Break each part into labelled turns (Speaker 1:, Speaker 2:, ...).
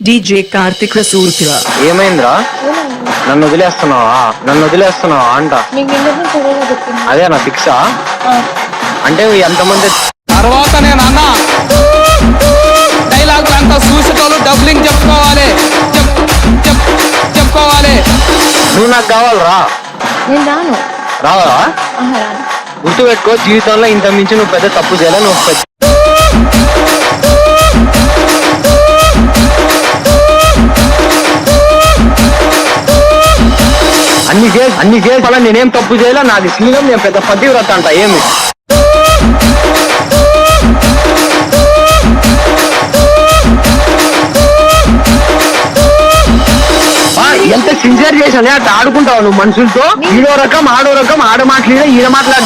Speaker 1: DJ Karthik Rasoolpura.
Speaker 2: ఏమైందిరా? నన్ను వదిలేస్తున్నావా? నన్ను వదిలేస్తున్నావా? అంట. అదే నా ఫిక్సా అంటే ఎంతమంది
Speaker 3: తర్వాత నేను అన్న. డైలాగ్ అంతా చూసేటోళ్ళు డబ్లింగ్ చెప్పుకోవాలి. చెప్ చెప్ చెప్పుకోవాలి.
Speaker 2: నువ్వు నాకు కావాలరా?
Speaker 4: నేను రాను.
Speaker 2: రావాలా?
Speaker 4: ఆహా రాను.
Speaker 2: గుర్తుపెట్టుకో జీవితంలో ఇంత మించి నువ్వు పెద్ద తప్పు చేయాలి నువ్వు అన్ని చేసి అన్ని చేసి అలా నేనేం తప్పు చేయాలా నాది శ్రీలం నేను పెద్ద పతివ్రత అంట ఏమి? ఎంత సిన్సియర్ చేసానే అట్లా ఆడుకుంటావు నువ్వు మనుషులతో? ఈడో రకం ఆడో రకం ఆడ మాట్లాడే ఈడ మాట్లాడి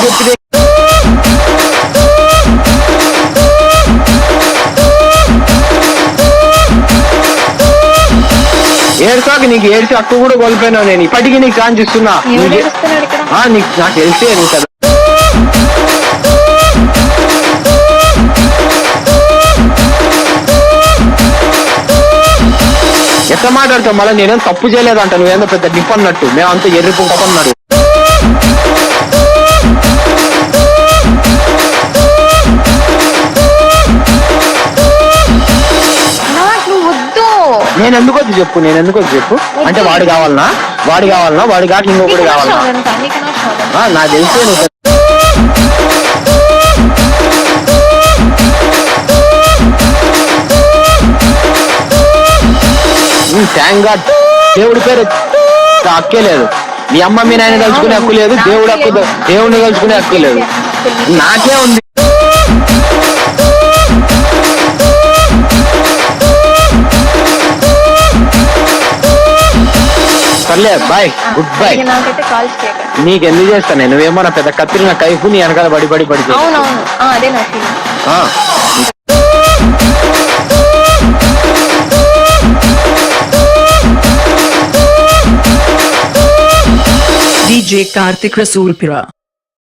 Speaker 2: ఏడ్చాక నీకు ఏడ్చి అక్కు కూడా కోల్పోయినావు నేను. ఇప్పటికీ నీకు ఛాన్స్ ఇస్తున్నా. నీకు-
Speaker 4: ఇక్కడ?
Speaker 2: ఆ, నీకు నాకు తెలిసే నువ్వు కదా ఎట్లా మాట్లాడతావు? మళ్ళీ నేనేం తప్పు చేయలేదంట. నువ్వేందో పెద్ద డిప్ అన్నట్టు. మేము అంత ఎర్రి పుంకమన్నాడు నేను ఎందుకు వద్దు చెప్పు నేను ఎందుకు వద్దు చెప్పు. అంటే వాడు కావాలనా? వాడు కావాలనా? వాడి కాక ఇంకొకటి కావాలనా?
Speaker 4: నీకు
Speaker 2: తెలిసే థ్యాంక్ గాడ్ దేవుడి పేరు హక్కే లేదు. మీ అమ్మ మీ నాయన కలుసుకునే హక్కు లేదు. దేవుడు హక్కు దేవుడిని కలుసుకునే హక్కు లేదు. నాకే ఉంది. సర్లే బాయ్ గుడ్ బాయ్
Speaker 4: ఇక నాకైతే కాల్ చేయకండి
Speaker 2: నీకు ఎందుకు చేస్తాను నేను నువ్వేమన్నా పెద్ద కత్తిరిన కైపు నీ వెనకాల బడి బడి పడి చేయి.
Speaker 4: అవునవును ఆ, అదే నా ఫీలింగ్
Speaker 2: ఆ.
Speaker 1: DJ Karthik Rasoolpura.